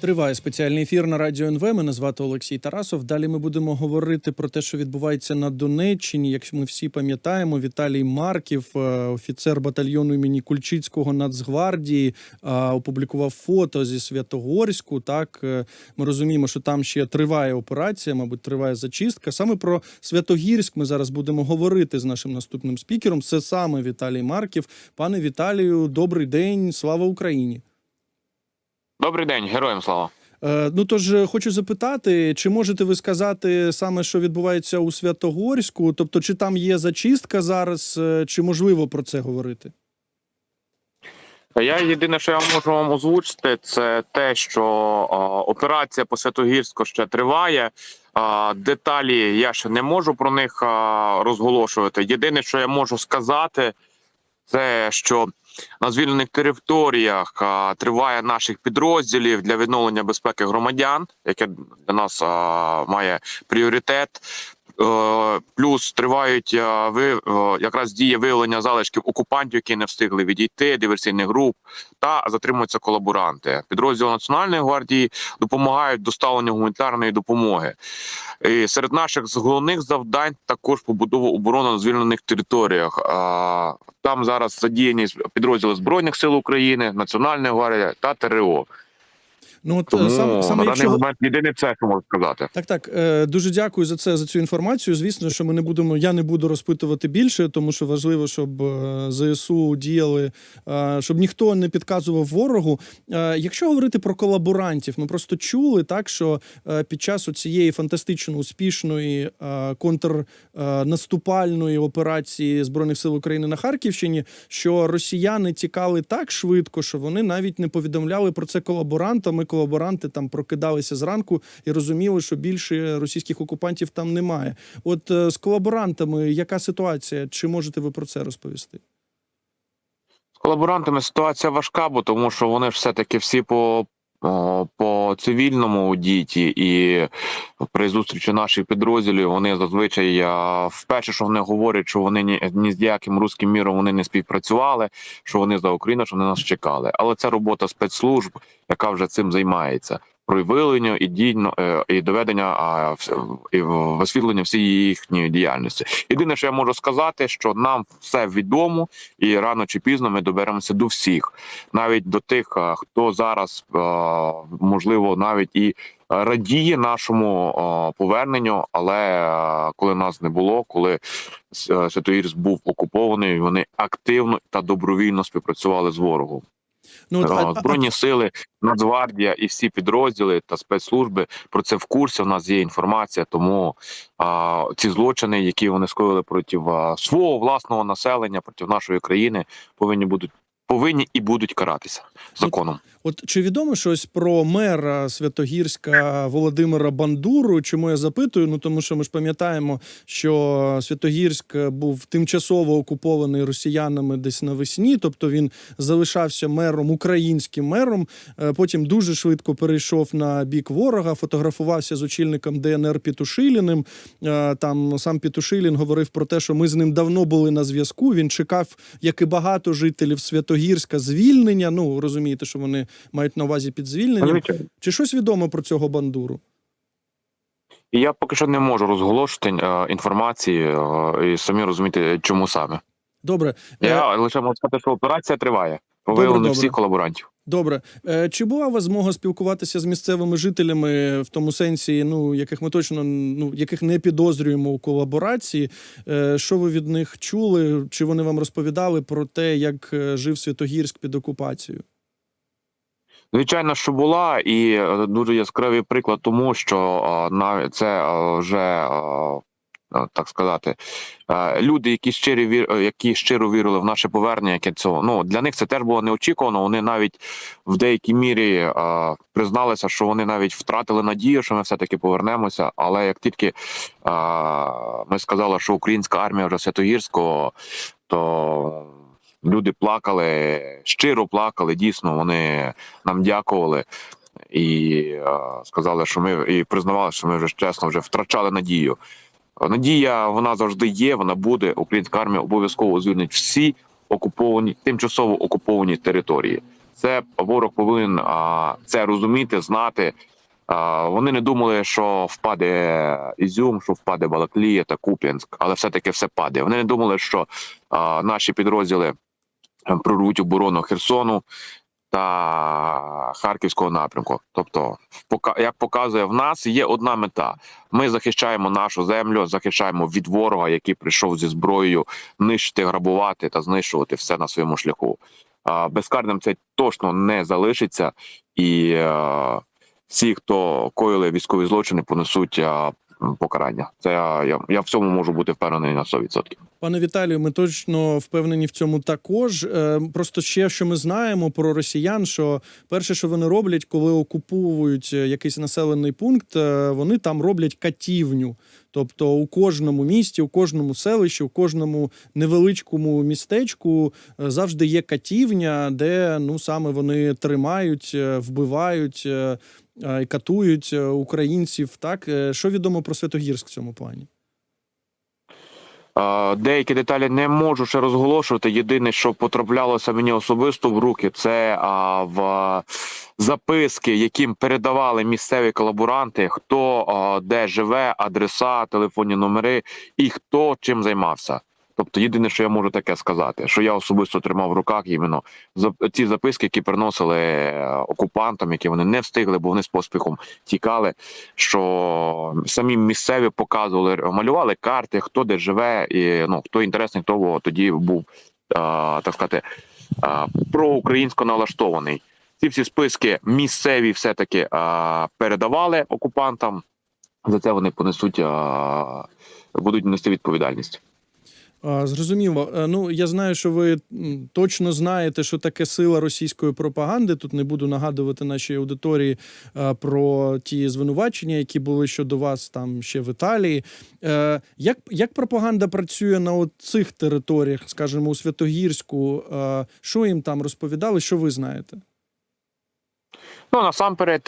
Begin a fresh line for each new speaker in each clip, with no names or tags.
Триває спеціальний ефір на радіо НВ. Мене звати Олексій Тарасов. Далі ми будемо говорити про те, що відбувається на Донеччині. Як ми всі пам'ятаємо, Віталій Марків, е, офіцер батальйону імені Кульчицького Нацгвардії, е, опублікував фото зі Святогорську. Так е, ми розуміємо, що там ще триває операція, мабуть, триває зачистка. Саме про Святогірськ ми зараз будемо говорити з нашим наступним спікером. Це саме Віталій Марків. Пане Віталію, добрий день, слава Україні.
Добрий день, героям слава.
Е, Ну тож е, хочу запитати, чи можете ви сказати саме, що відбувається у Святогорську? Тобто, чи там є зачистка зараз, е, чи можливо про це говорити?
Я єдине, що я можу вам озвучити, це те, що а, операція по Святогірську ще триває. А, деталі я ще не можу про них а, розголошувати. Єдине, що я можу сказати, це що на звільнених територіях триває наших підрозділів для відновлення безпеки громадян, яке для нас має пріоритет. Е, Плюс тривають е, ви е, якраз діє виявлення залишків окупантів, які не встигли відійти, диверсійних груп, та затримуються колаборанти. Підрозділи Національної гвардії допомагають доставленню гуманітарної допомоги. І серед наших головних завдань також побудова оборони на звільнених територіях. Там зараз задіяні підрозділи збройних сил України, Національної гвардії та ТРО.
Ну от е,
Тому
сам,
на
саме
даний
якщо
момент єдине це, що можу сказати.
Так, так. Е, Дуже дякую за це за цю інформацію. Звісно, що ми не будемо. Я не буду розпитувати більше, тому що важливо, щоб е, ЗСУ діяли, е, щоб ніхто не підказував ворогу. Е, Якщо говорити про колаборантів, ми просто чули так, що е, під час цієї фантастично успішної е, контрнаступальної операції збройних сил України на Харківщині, що росіяни тікали так швидко, що вони навіть не повідомляли про це колаборантам. Ми колаборанти там прокидалися зранку і розуміли, що більше російських окупантів там немає. От е, з колаборантами яка ситуація? Чи можете ви про це розповісти?
З колаборантами ситуація важка, бо тому що вони ж все-таки всі по, по цивільному діті, і при зустрічі наших підрозділів вони зазвичай вперше, що вони говорять, що вони ні, ні з яким руським міром вони не співпрацювали, що вони за Україну, що вони нас чекали. Але це робота спецслужб, яка вже цим займається. Про виявлення і дійно е, і доведення а і висвітлення всієї їхньої діяльності. Єдине, що я можу сказати, що нам все відомо, і рано чи пізно ми доберемося до всіх, навіть до тих, хто зараз можливо навіть і радіє нашому поверненню, але коли нас не було, коли Святоїрськ був окупований, вони активно та добровільно співпрацювали з ворогом.
Ну от, а-
Е,
а-
Збройні сили, Нацгвардія і всі підрозділи та спецслужби про це в курсі. У нас є інформація, тому а, ці злочини, які вони скоїли проти а, свого власного населення, проти нашої країни, повинні будуть повинні і будуть каратися законом.
От чи відомо щось про мера Святогірська Володимира Бандуру? Чому я запитую? Ну тому що ми ж пам'ятаємо, що Святогірськ був тимчасово окупований росіянами десь навесні, тобто він залишався мером, українським мером. е, Потім дуже швидко перейшов на бік ворога, фотографувався з очільником ДНР Пітушиліним. Е, Там сам Пітушилін говорив про те, що ми з ним давно були на зв'язку. Він чекав, як і багато жителів Святогірська, звільнення. Ну розумієте, що вони мають на увазі під звільненням.
Звичайно.
Чи щось відомо про цього бандуру?
Я поки що не можу розголошувати е, інформації е, і самі розуміти, чому саме.
Добре, Е,
Я лише можу сказати, що операція триває.
Добре,
всіх колаборантів.
Добре. Е, Чи була у вас змога спілкуватися з місцевими жителями в тому сенсі, ну яких ми точно ну яких не підозрюємо у колаборації? Е, Що ви від них чули? Чи вони вам розповідали про те, як е, жив Святогірськ під окупацією?
Звичайно, що була, і дуже яскравий приклад тому, що на це вже так сказати, е, люди, які щирі вір, е, які щиро вірили в наше повернення, яке цього ну для них це теж було неочікувано. Вони навіть в деякій мірі е, призналися, що вони навіть втратили надію, що ми все таки повернемося. Але як тільки е, ми сказали, що українська армія вже Святогірського, то люди плакали, щиро плакали. Дійсно, вони нам дякували і е, сказали, що ми і признавали, що ми вже чесно вже втрачали надію. Надія вона завжди є, вона буде. Українська армія обов'язково звільнить всі окуповані, тимчасово окуповані території. Це ворог повинен а, це розуміти, знати. А, вони не думали, що впаде Ізюм, що впаде Балаклія та Куп'янськ, але все-таки все падає. Вони не думали, що а, наші підрозділи е, прорвуть оборону Херсону та Харківського напрямку. Тобто, як показує, в нас є одна мета: ми захищаємо нашу землю, захищаємо від ворога, який прийшов зі зброєю нищити, грабувати та знищувати все на своєму шляху. Безкарним це точно не залишиться, і е, всі, хто коїли військові злочини, понесуть е, покарання. Це я, я, я в цьому можу бути впевнений на 100%.
Пане Віталію, ми точно впевнені в цьому також. Е, Просто ще що ми знаємо про росіян, що перше, що вони роблять, коли окуповують е, якийсь населений пункт, е, вони там роблять катівню. Тобто у кожному місті, у кожному селищі, у кожному невеличкому містечку е, завжди є катівня, де ну саме вони тримають, е, вбивають е, і катують українців. Так що відомо про Святогірськ в цьому плані?
Деякі деталі не можу ще розголошувати. Єдине, що потраплялося мені особисто в руки, це в записки, яким передавали місцеві колаборанти, хто де живе, адреса, телефонні номери і хто чим займався. Тобто, єдине, що я можу таке сказати, що я особисто тримав в руках іменно ці записки, які приносили е, окупантам, які вони не встигли, бо вони з поспіхом тікали. Що самі місцеві показували, малювали карти, хто де живе, і ну хто інтересний, хто тоді був так сказати проукраїнсько налаштований. Ці всі списки місцеві все таки передавали окупантам. За це вони понесуть будуть нести відповідальність.
Зрозуміло. Е, Ну я знаю, що ви точно знаєте, що таке сила російської пропаганди. Тут не буду нагадувати нашій аудиторії е, про ті звинувачення, які були щодо вас там ще в Італії. Е, Як, як пропаганда працює на цих територіях, скажімо, у Святогірську? Що їм там розповідали? Що ви знаєте?
Ну насамперед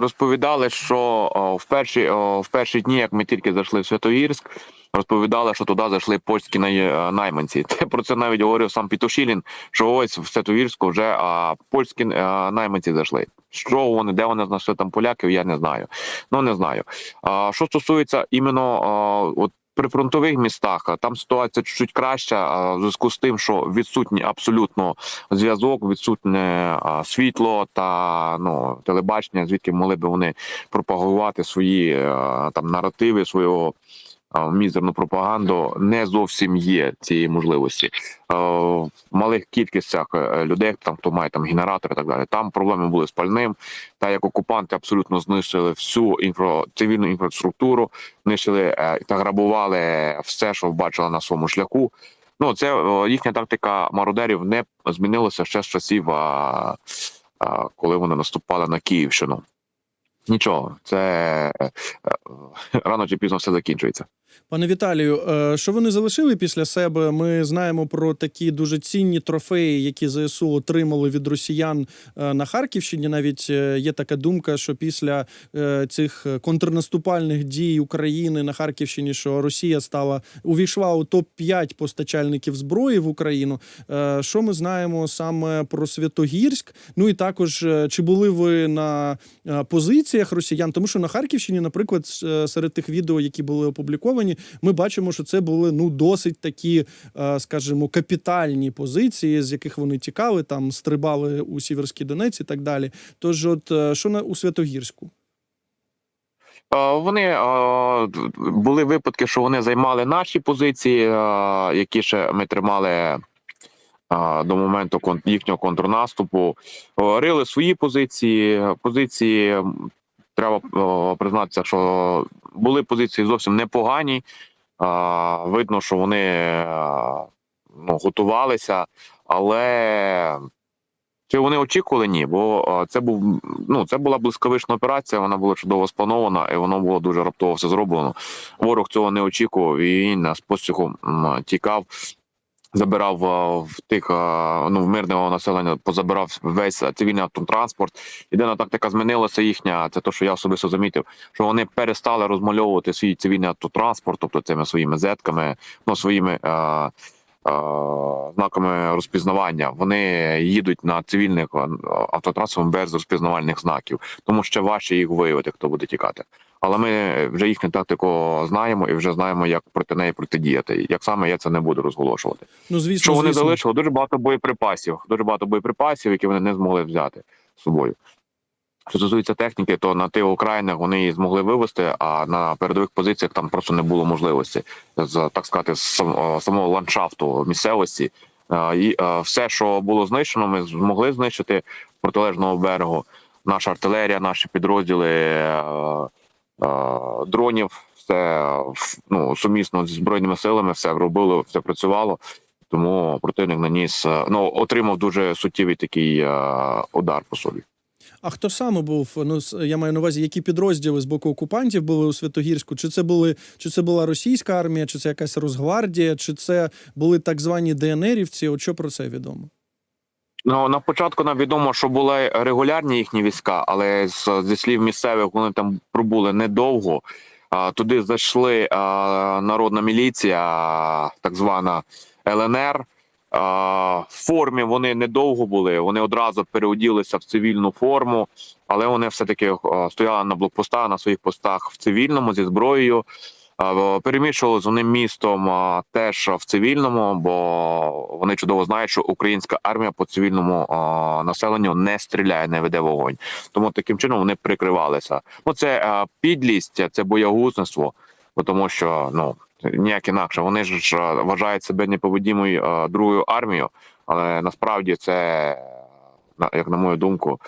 розповідали, що в перші в перші дні, як ми тільки зайшли в Святогірськ, розповідали, що туди зайшли польські найманці. Те про це навіть говорив сам Пітушілін, що ось в Святогірську вже а, польські а, найманці зайшли. Що вони, де вони знайшли там поляків, я не знаю. Ну не знаю. А, що стосується іменно а, от. При фронтових містах там ситуація чуть краща в зв'язку з тим, що відсутній абсолютно зв'язок, відсутнє світло та ну телебачення, звідки могли б вони пропагувати свої е, там наративи, свою а, мізерну пропаганду. Не зовсім є цієї можливості. В малих кількостях е, людей, там хто має там генератор і так далі. Там проблеми були з пальним. Та як окупанти абсолютно знищили всю інфра цивільну інфраструктуру, нищили е, та грабували все, що бачили на своєму шляху. Ну, це е, їхня тактика мародерів не змінилася ще з часів, коли вони наступали на Київщину. Нічого, це рано чи пізно все закінчується.
Пане Віталію, е, що вони залишили після себе? Ми знаємо про такі дуже цінні трофеї, які ЗСУ отримали від росіян е, на Харківщині. Навіть е, є така думка, що після цих контрнаступальних дій України на Харківщині, що Росія стала увійшла у топ 5 постачальників зброї в Україну. Що ми знаємо саме про Святогірськ? Ну і також чи були ви на позиціях росіян? Тому що на Харківщині, наприклад, серед тих відео, які були опубліковані, ми бачимо, що це були ну досить такі, е, скажімо, капітальні позиції, з яких вони тікали, там стрибали у Сіверський Донець і так далі. Тож, от е, що на у Святогірську?
Е, Вони були випадки, що вони займали наші позиції, які ще ми тримали до моменту їхнього контрнаступу. Рили свої позиції. Позиції треба е, признатися, що були позиції зовсім непогані. Е, Видно, що вони е, ну, готувалися, але чи вони очікували? Ні, бо е, це був ну це була блискавична операція. Вона була чудово спланована, і воно було дуже раптово все зроблено. Ворог цього не очікував і він нас поспіху тікав. Забирав е, в тих е, ну в мирного населення, позабирав весь е, цивільний автотранспорт. Єдина тактика змінилася їхня. Це те, що я особисто замітив, що вони перестали розмальовувати свій цивільний автотранспорт, тобто цими своїми зетками, ну своїми е, знаками розпізнавання. Вони їдуть на цивільних автотрасах без розпізнавальних знаків, тому ще важче їх виявити, хто буде тікати. Але ми вже їхню тактику знаємо і вже знаємо, як проти неї протидіяти. Як саме я це не буду розголошувати.
Ну, звісно,
Що вони
звісно.
залишили? Дуже багато боєприпасів. Дуже багато боєприпасів, які вони не змогли взяти з собою. Що стосується техніки, то на тих окраїнах вони її змогли вивезти, а на передових позиціях там просто не було можливості з так сказати з е, самого ландшафту місцевості. Е, І е, все, що було знищено, ми змогли знищити протилежного берегу. Наша артилерія, наші підрозділи дронів, все е, ну, сумісно зі збройними силами, все робило, все працювало. Тому противник наніс е, ну отримав дуже суттєвий такий е, удар по собі.
А хто саме був? Ну я маю на увазі, які підрозділи з боку окупантів були у Святогірську? Чи це були чи це була російська армія, чи це якась Росгвардія, чи це були так звані ДНРівці? От що про це відомо?
Ну на початку нам відомо, що були регулярні їхні війська, але зі слів місцевих вони там пробули недовго. Туди зайшли народна міліція, так звана ЛНР. В формі вони недовго були. Вони одразу переоділися в цивільну форму, але вони все таки стояли на блокпостах на своїх постах в цивільному зі зброєю. Перемішували з вони містом теж в цивільному, бо вони чудово знають, що українська армія по цивільному населенню не стріляє, не веде вогонь. Тому таким чином вони прикривалися. Ну це підлість, це боягузництво, тому що ну ніяк інакше. Вони ж вважають себе неповодімою другою армією, але насправді це, як на мою думку,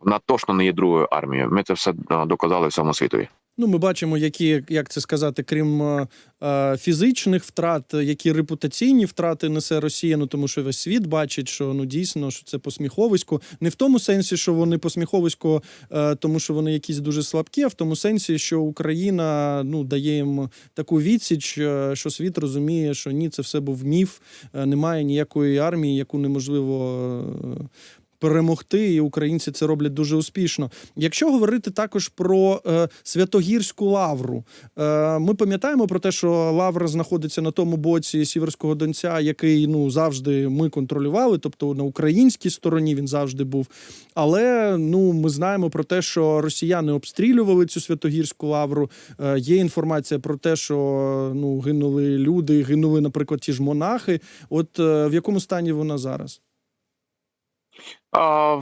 вона точно не є другою армією. Ми це все доказали всьому світові.
Ну, ми бачимо, які, як це сказати, крім е, е, фізичних втрат, які репутаційні втрати несе Росія. Ну тому що весь світ бачить, що ну дійсно що це посміховисько. Не в тому сенсі, що вони посміховисько, е, тому що вони якісь дуже слабкі, а в тому сенсі, що Україна ну дає їм таку відсіч, е, що світ розуміє, що ні, це все був міф. е, Немає ніякої армії, яку неможливо. е, Перемогти, і українці це роблять дуже успішно. Якщо говорити також про е, Святогірську лавру, е, ми пам'ятаємо про те, що лавра знаходиться на тому боці Сіверського Донця, який ну завжди ми контролювали, тобто на українській стороні він завжди був. Але ну ми знаємо про те, що росіяни обстрілювали цю Святогірську лавру. Е, є інформація про те, що ну гинули люди, гинули, наприклад, ті ж монахи. От е, в якому стані вона зараз?
А,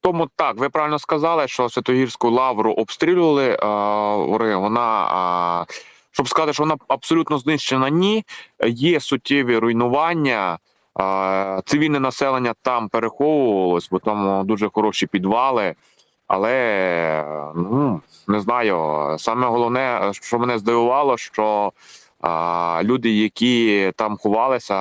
тому так, ви правильно сказали, що Святогірську лавру обстрілювали. А, вона, а, щоб сказати, що вона абсолютно знищена, ні. Є суттєві руйнування. А, цивільне населення там переховувалось, бо там дуже хороші підвали. Але ну не знаю. Саме головне, що мене здивувало, що люди, які там ховалися,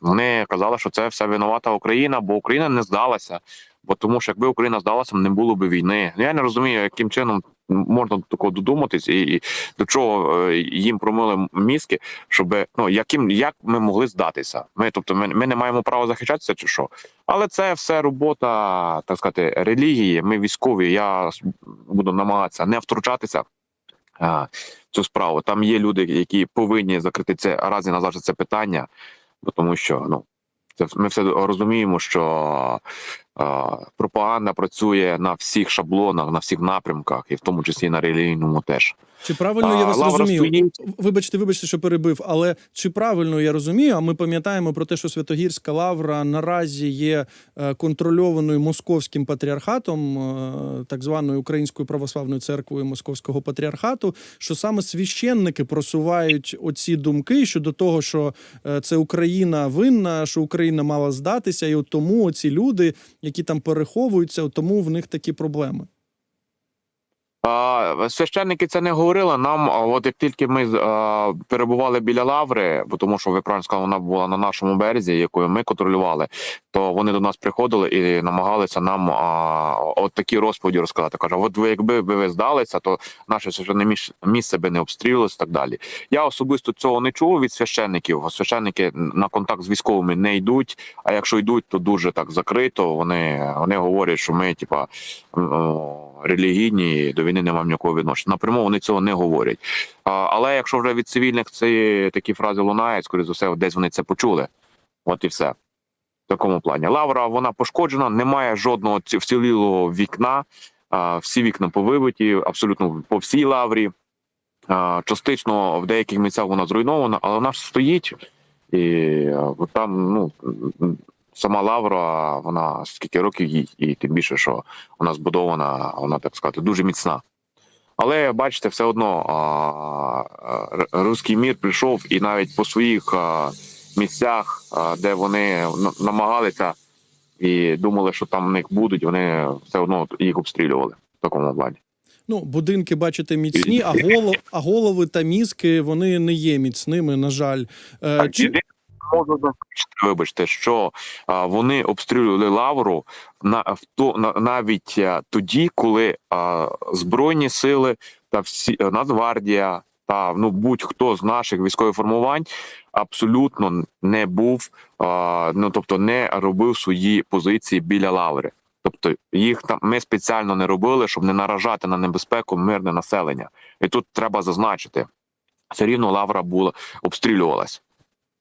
вони казали, що це все винувата Україна, бо Україна не здалася. Бо тому, що якби Україна здалася, не було б війни. Я не розумію, яким чином можна до такого додуматись, і, і до чого е, їм промили мізки, щоб ну яким як ми могли здатися. Ми, тобто, ми, ми не маємо права захищатися, чи що. Але це все робота, так сказати, релігії. Ми військові. Я буду намагатися не втручатися. Цю справу. Там є люди, які повинні закрити це раз і назавжди це питання, тому що ну це ми все розуміємо, що пропаганда працює на всіх шаблонах, на всіх напрямках, і в тому числі на релігійному теж.
Чи правильно я вас
Лавра
розумію?
стоїть.
Вибачте, вибачте, що перебив, але чи правильно я розумію? А ми пам'ятаємо про те, що Святогірська лавра наразі є е, контрольованою московським патріархатом, е, так званою Українською православною церквою Московського патріархату, що саме священники просувають оці думки щодо того, що е, це Україна винна, що Україна мала здатися, і от тому оці люди, які там переховуються, тому в них такі проблеми.
Священники це не говорили. Нам, от як тільки ми перебували біля лаври, бо тому що ви правильно сказали, вона була на нашому березі, якою ми контролювали, то вони до нас приходили і намагалися нам от такі розповіді розказати. Каже, от ви якби ви здалися, то наше священне місце би не обстрілювалося і так далі. Я особисто цього не чув від священників. Священники на контакт з військовими не йдуть. А якщо йдуть, то дуже так закрито. Вони, вони говорять, що ми, типа. релігійні до війни не маємо ніякого відношення. Напряму вони цього не говорять. А, але якщо вже від цивільних ці такі фрази лунають, скоріше за все, десь вони це почули. От і все. В такому плані. Лавра вона пошкоджена, немає жодного вцілілого вікна. А, всі вікна повибиті, абсолютно по всій лаврі. А, частично в деяких місцях вона зруйнована, але вона ж стоїть. І там, ну сама лавра, вона скільки років їй, і тим більше, що вона збудована, вона так сказати, дуже міцна. Але бачите, все одно а, руський мір прийшов і навіть по своїх а, місцях, а, де вони намагалися і думали, що там в них будуть, вони все одно їх обстрілювали в такому плані.
Ну, будинки, бачите, міцні, а голов, а голови та мізки вони не є міцними, на жаль. Е,
Так,
чи,
єдине, можу зазначити, вибачте, що а, вони обстрілювали лавру на в то на, навіть а, тоді, коли а, збройні сили та всі а, Нацгвардія та ну будь-хто з наших військових формувань абсолютно не був, а, ну тобто не робив свої позиції біля лаври. Тобто їх там ми спеціально не робили, щоб не наражати на небезпеку мирне населення. І тут треба зазначити, все рівно лавра була обстрілювалась.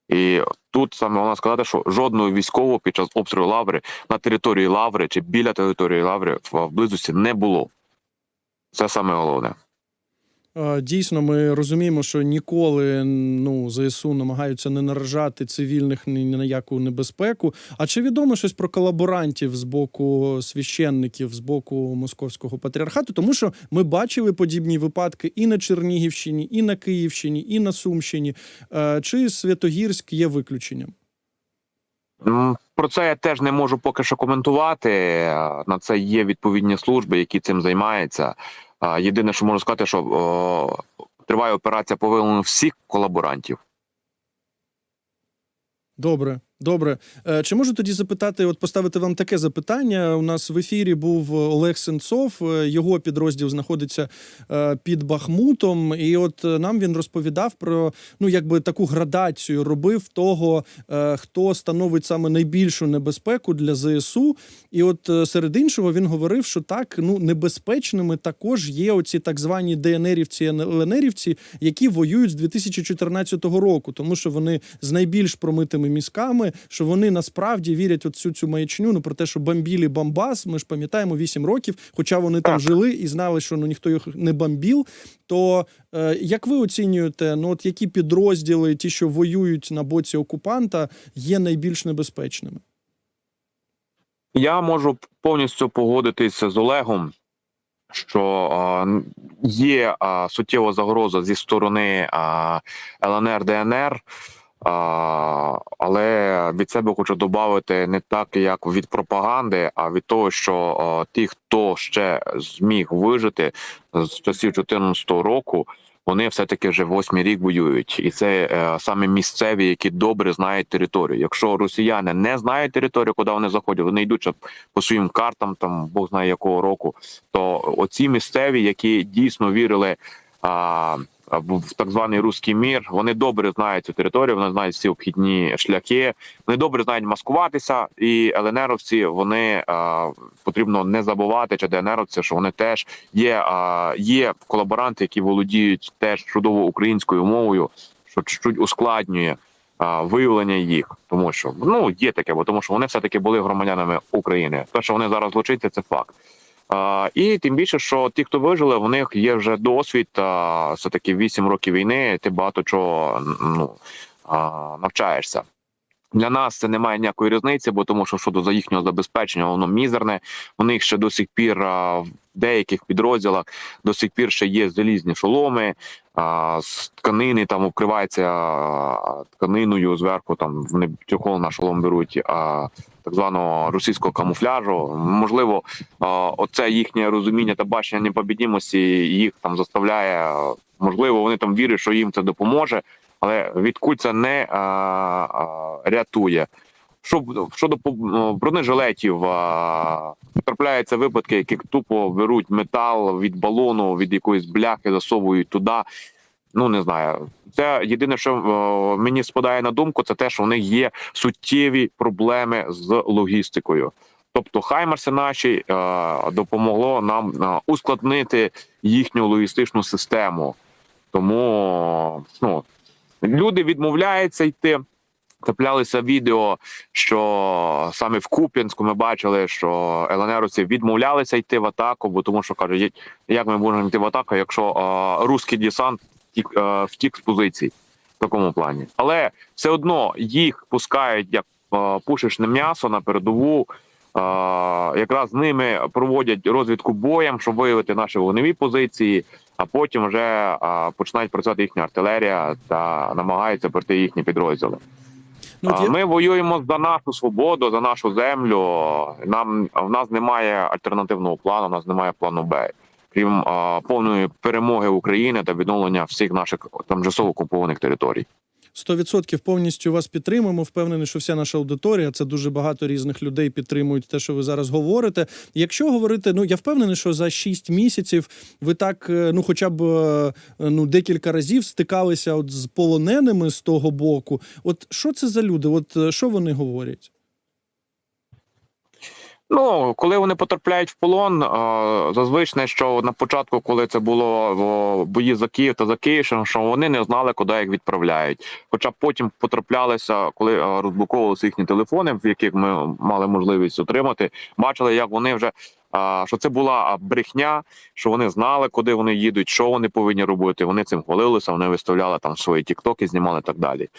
І тут саме вона сказати, що жодного військового під час обстрілу лаври на території лаври чи біля території лаври в близості не було. Це саме головне.
Дійсно ми розуміємо, що ніколи ну, ЗСУ намагаються не наражати цивільних ні на яку небезпеку. А чи відомо щось про колаборантів з боку священників, з боку московського патріархату? Тому що ми бачили подібні випадки і на Чернігівщині, і на Київщині, і на Сумщині. Чи Святогірськ є виключенням?
Про це я теж не можу поки що коментувати. На це є відповідні служби, які цим займаються. Єдине, що можу сказати, що о, триває операція по виявленню всіх колаборантів.
Добре, добре. Е, Чи можу тоді запитати, от поставити вам таке запитання? У нас в ефірі був Олег Сенцов, е, його підрозділ знаходиться е, під Бахмутом, і от нам він розповідав про ну якби таку градацію робив того, хто становить саме найбільшу небезпеку для ЗСУ. І от серед іншого він говорив, що так ну небезпечними також є оці так звані ДНРівці, ЛНРівці, які воюють з 2014 року, тому що вони з найбільш промитими мізками, що вони насправді вірять от цю цю маячню, ну про те, що бомбілі Бомбас, ми ж пам'ятаємо 8 років, хоча вони там жили і знали, що ну ніхто їх не бомбів. То е, як ви оцінюєте, ну от які підрозділи, ті, що воюють на боці окупанта, є найбільш небезпечними?
Я можу повністю погодитися з Олегом, що а, є а, суттєва загроза зі сторони а, ЛНР ДНР. А, але від себе хочу додати не так, як від пропаганди, а від того, що а, ті, хто ще зміг вижити з часів 2014 року, вони все-таки вже восьмий рік воюють, і це е, саме місцеві, які добре знають територію. Якщо росіяни не знають територію, куди вони заходять, вони йдуть по своїм картам, там Бог знає якого року. То оці місцеві, які дійсно вірили а, в так званий руський мір, вони добре знають цю територію, вони знають всі обхідні шляхи, вони добре знають маскуватися. І ЛНРовці вони потрібно не забувати, чи ДНРовці, що вони теж є, є колаборанти, які володіють теж чудово українською мовою, що чуть ускладнює виявлення їх, тому що ну є таке, бо тому що вони все таки були громадянами України. Те, що вони зараз злочинці, це факт. І тим більше, що ті, хто вижили, в них є вже досвід. Все таки 8 років війни. Ти багато чого ну навчаєшся. Для нас це немає ніякої різниці, бо тому що щодо за їхнього забезпечення, воно мізерне. У них ще до сих пір в деяких підрозділах до сих пір ще є залізні шоломи, з тканини там вкривається а, тканиною зверху. Там вони чохол на шолом беруть а, так званого російського камуфляжу. Можливо, оце їхнє розуміння та бачення непобідімості їх там заставляє. Можливо, вони там вірять, що їм це допоможе, але від куль це не а, а, рятує. Що щодо бронежилетів, а, трапляються випадки, які тупо беруть метал від балону, від якоїсь бляхи, засовують туди. Ну не знаю. Це єдине, що о, мені спадає на думку, це те, що в них є суттєві проблеми з логістикою. Тобто, Хаймерси наші е, допомогло нам е, ускладнити їхню логістичну систему. Тому ну, люди відмовляються йти. Траплялися відео, що саме в Куп'янську ми бачили, що ЛНРовці відмовлялися йти в атаку, бо тому що кажуть, як ми можемо йти в атаку, якщо е, русський десант втік, е, втік з позицій в такому плані. Але все одно їх пускають як е, пушечне м'ясо на передову. Е, якраз з ними проводять розвідку боєм, щоб виявити наші вогневі позиції, а потім вже починають працювати їхня артилерія та намагаються пройти їхні підрозділи.
Ну, от
А,
я-
Ми воюємо за нашу свободу, за нашу землю. Нам в нас немає альтернативного плану, у нас немає плану Б. Крім а, повної перемоги України та відновлення всіх наших тимчасово окупованих територій.
100% повністю вас підтримуємо. Впевнений, що вся наша аудиторія це дуже багато різних людей підтримують те, що ви зараз говорите. Якщо говорити, ну я впевнений, що за 6 місяців ви так, е, ну хоча б е, ну декілька разів стикалися от з полоненими з того боку. От що це за люди? От е, що вони говорять?
Ну, коли вони потрапляють в полон, зазвичай, що на початку, коли це було о, бої за Київ та за Київщину, що вони не знали, куди їх відправляють. Хоча потім потраплялися, коли розблоковувалися їхні телефони, в яких ми мали можливість отримати, бачили, як вони вже. Що це була брехня, що вони знали, куди вони їдуть, що вони повинні робити. Вони цим хвалилися, вони виставляли там свої тіктоки, знімали і так далі.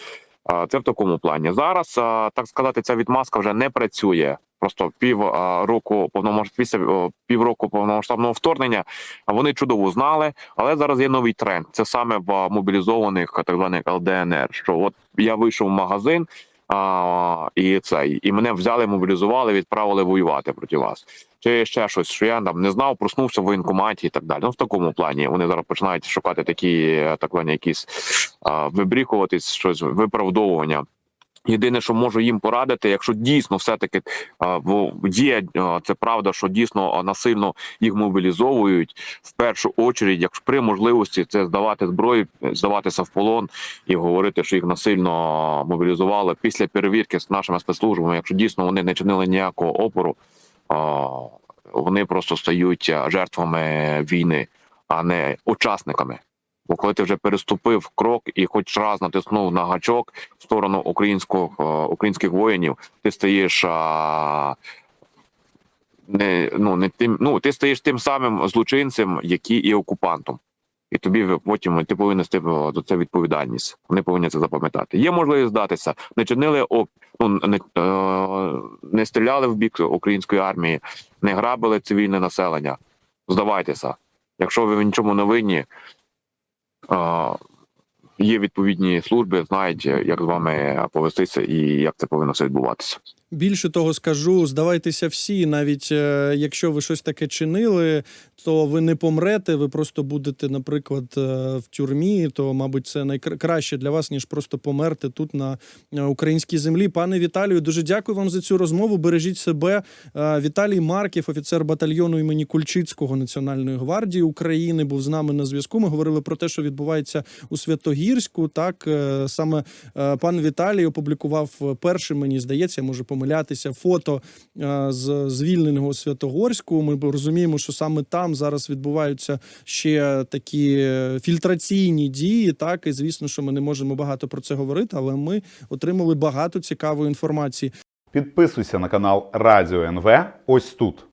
Це в такому плані. Зараз так сказати, ця відмазка вже не працює. Просто пів року повномасштаб... після о, півроку повномасштабного вторгнення. Вони чудово знали, але зараз є новий тренд. Це саме в мобілізованих так званих ЛДНР. Що от я вийшов в магазин. А, і цей, і мене взяли, мобілізували, відправили воювати проти вас. Чи ще щось, що я там не знав, проснувся в воєнкоматі і так далі. Ну в такому плані вони зараз починають шукати такі так звані якісь а, вибріхуватись, щось виправдовування. Єдине, що можу їм порадити, якщо дійсно все-таки є це правда, що дійсно насильно їх мобілізовують в першу очередь, якщо при можливості це здавати зброю, здаватися в полон і говорити, що їх насильно мобілізували після перевірки з нашими спецслужбами. Якщо дійсно вони не чинили ніякого опору, вони просто стають жертвами війни, а не учасниками. Бо коли ти вже переступив крок і хоч раз натиснув на гачок в сторону українського е, українських воїнів, ти стаєш а, не ну не тим. Ну ти стаєш тим самим злочинцем, який і окупантом. І тобі потім ти повинен нести за це відповідальність. Вони повинні це запам'ятати. Є можливість здатися. Не чинили оп, ну не, е, не стріляли в бік української армії, не грабили цивільне населення. Здавайтеся. Якщо ви в нічому не винні, є відповідні служби, знають, як з вами повестися і як це повинно все відбуватися.
Більше того скажу, здавайтеся всі, навіть е, якщо ви щось таке чинили, то ви не помрете, ви просто будете, наприклад, е, в тюрмі. То, мабуть, це найкраще для вас, ніж просто померти тут на українській землі. Пане Віталію, дуже дякую вам за цю розмову. Бережіть себе. Е, Віталій Марків, офіцер батальйону імені Кульчицького Національної гвардії України, був з нами на зв'язку. Ми говорили про те, що відбувається у Святогірську. Так е, саме е, пан Віталій опублікував перший, мені здається, я можу помилятися, фото е, з звільненого Святогорську. Ми розуміємо, що саме там зараз відбуваються ще такі фільтраційні дії. Так, і звісно, що ми не можемо багато про це говорити, але ми отримали багато цікавої інформації.
Підписуйся на канал Радіо НВ ось тут.